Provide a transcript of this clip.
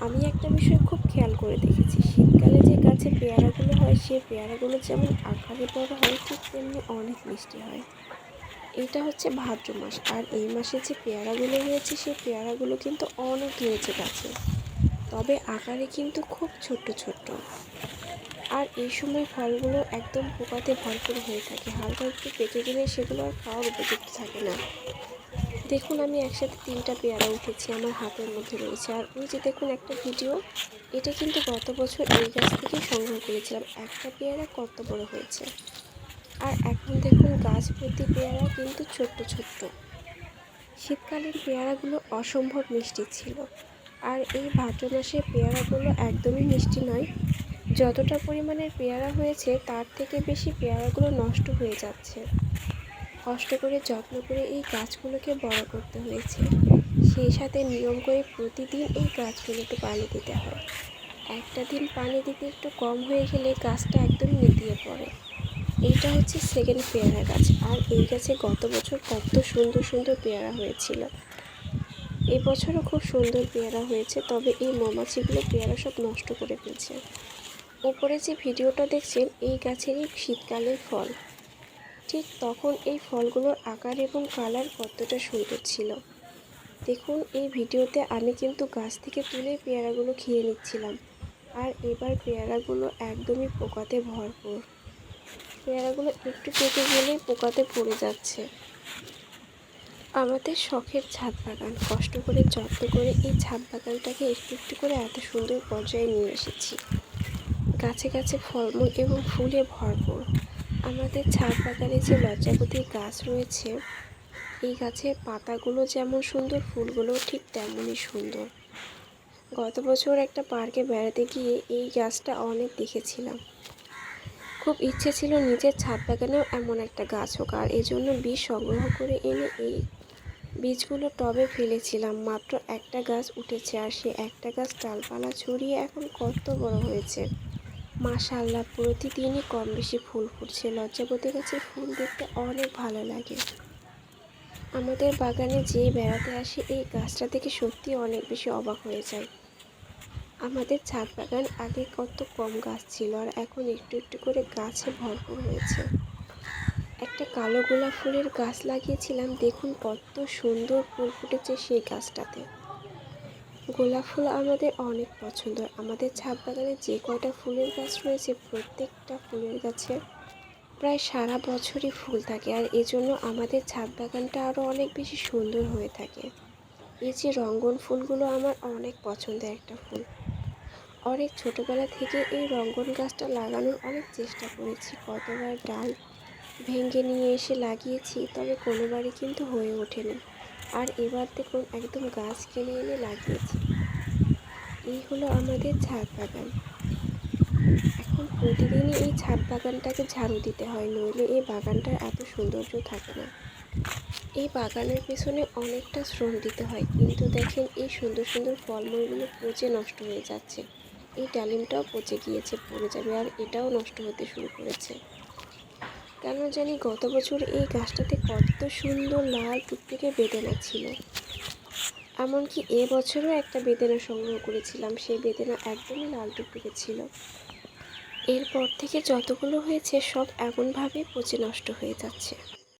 আমি একটা বিষয় খুব খেয়াল করে দেখেছি। শীতকালে যে গাছে পেয়ারাগুলো হয় সেই পেয়ারাগুলো যেমন আকারে বড় হয়, ঠিক তেমনি অনেক মিষ্টি হয়। এটা হচ্ছে ভাদ্র মাস। আর এই মাসে যে পেয়ারাগুলো হয়েছে সেই পেয়ারাগুলো কিন্তু অনেক হয়েছে গাছে। তবে আকারে কিন্তু খুব ছোট্ট ছোট্ট। আর এই সময় ফলগুলো একদম পোকাতে ভরপুর হয়ে থাকে। হালকা একটু পেকে গেলে সেগুলো আর খাওয়ার উপযুক্ত থাকে না। দেখুন, আমি একসাথে তিনটা পেয়ারা উঠেছি, আমার হাতের মধ্যে রয়েছে। আর ওই যে দেখুন একটা ভিডিও, এটা কিন্তু গত বছর এই গাছ থেকেই সংগ্রহ করেছিলাম। একটা পেয়ারা কত বড় হয়েছে? আর এখন দেখুন, গাছ প্রতি পেয়ারা কিন্তু ছোট্ট ছোট্ট। শীতকালীন পেয়ারাগুলো অসম্ভব মিষ্টি ছিল। আর এই ভাদ্র মাসে পেয়ারাগুলো একদমই মিষ্টি নয়। যতটা পরিমাণের পেয়ারা হয়েছে, তার থেকে বেশি পেয়ারাগুলো নষ্ট হয়ে যাচ্ছে। কষ্ট করে যত্ন করে এই গাছগুলোকে বড় করতে হয়েছে। সেই সাথে নিয়ম করে প্রতিদিন এই গাছগুলোকে পানি দিতে হয়। একটা দিন পানি দিতে একটু কম হয়ে গেলে গাছটা একদম নেতিয়ে পড়ে। এইটা হচ্ছে সেকেন্ড পেয়ারা গাছ। আর এই গাছে গত বছর কত সুন্দর সুন্দর পেয়ারা হয়েছিল। এই বছরও খুব সুন্দর পেয়ারা হয়েছে, তবে এই মৌমাছিগুলো পেয়ারা সব নষ্ট করে ফেলছে। ওপরে যে ভিডিওটা দেখছেন, এই গাছেরই শীতকালের ফল। ঠিক তখন এই ফলগুলোর আকার এবং কালার কতটা সুন্দর ছিল। দেখুন, এই ভিডিওতে আমি কিন্তু গাছ থেকে তুলে পেয়ারাগুলো খেয়ে নিচ্ছিলাম। আর এবার পেয়ারাগুলো একদমই পোকাতে ভরপুর। পেয়ারাগুলো একটু পেকে গেলেই পোকাতে পড়ে যাচ্ছে। আমাদের শখের ছাদ বাগান। কষ্ট করে, যত্ন করে এই ছাদ বাগানটাকে একটু একটু করে এত সুন্দর পর্যায়ে নিয়ে এসেছি। গাছে গাছে ফলমূল এবং ফুলে ভরপুর। আমাদের ছাদ বাগানে যে লজ্জাপতির গাছ রয়েছে, এই গাছের পাতাগুলো যেমন সুন্দর ফুলগুলো ঠিক তেমনই সুন্দর। গত বছর একটা পার্কে বেড়াতে গিয়ে এই গাছটা অনেক দেখেছিলাম। খুব ইচ্ছে ছিল নিজের ছাদ বাগানেও এমন একটা গাছ হোক, আর এজন্য বীজ সংগ্রহ করে এনে এই বীজগুলো টবে ফেলেছিলাম। মাত্র একটা গাছ উঠেছে, আর সে একটা গাছ ডালপালা ছড়িয়ে এখন কত বড় হয়েছে। মাশাল্লাহ প্রতিদিনই কম বেশি ফুল ফুটছে। লজ্জাপতি গাছের ফুল দেখতে অনেক ভালো লাগে। আমাদের বাগানে যে বেড়াতে আসে, এই গাছটা থেকে সত্যি অনেক বেশি অবাক হয়ে যায় আমাদের ছাদ বাগান আগে কত কম গাছ ছিল আর এখন একটু একটু করে গাছে ভরপুর হয়েছে। একটা কালো গোলাপ ফুলের গাছ লাগিয়েছিলাম, দেখুন কত সুন্দর ফুল ফুটেছে সেই গাছটাতে। গোলাপ ফুল আমাদের অনেক পছন্দ। আমাদের ছাদ বাগানে যে কয়টা ফুলের গাছ রয়েছে, প্রত্যেকটা ফুলের গাছে প্রায় সারা বছরই ফুল থাকে। আর এজন্য আমাদের ছাদ বাগানটা আরও অনেক বেশি সুন্দর হয়ে থাকে। এই যে রঙ্গন ফুলগুলো আমার অনেক পছন্দের একটা ফুল। অনেক ছোটোবেলা থেকে এই রঙ্গন গাছটা লাগানোর অনেক চেষ্টা করেছি। কতবার ডাল ভেঙে নিয়ে এসে লাগিয়েছি, তবে কোনোবারই কিন্তু হয়ে ওঠেনি। আর এবার দেখুন একদম গাছ কিনে এনে লাগিয়েছি। এই হলো আমাদের ছাদ বাগান। এখন প্রতিদিনই এই ছাদ বাগানটাকে ঝাড়ু দিতে হয়, নইলে এই বাগানটার এত সৌন্দর্য থাকে না। এই বাগানের পেছনে অনেকটা শ্রম দিতে হয়, কিন্তু দেখেন এই সুন্দর সুন্দর ফলমূলগুলো পচে নষ্ট হয়ে যাচ্ছে। এই ডালিমটাও পচে গিয়েছে, পড়ে যাবে, আর এটাও নষ্ট হতে শুরু করেছে। কেন জানি গত বছর এই গাছটাতে কত সুন্দর লাল টুকটুকে বেদনা ছিল। এমনকি এবছরও বছরও একটা বেদনা সংগ্রহ করেছিলাম, সেই বেদনা একদমই লাল টুকটুকে ছিল। এরপর থেকে যতগুলো হয়েছে সব এমনভাবে পচে নষ্ট হয়ে যাচ্ছে।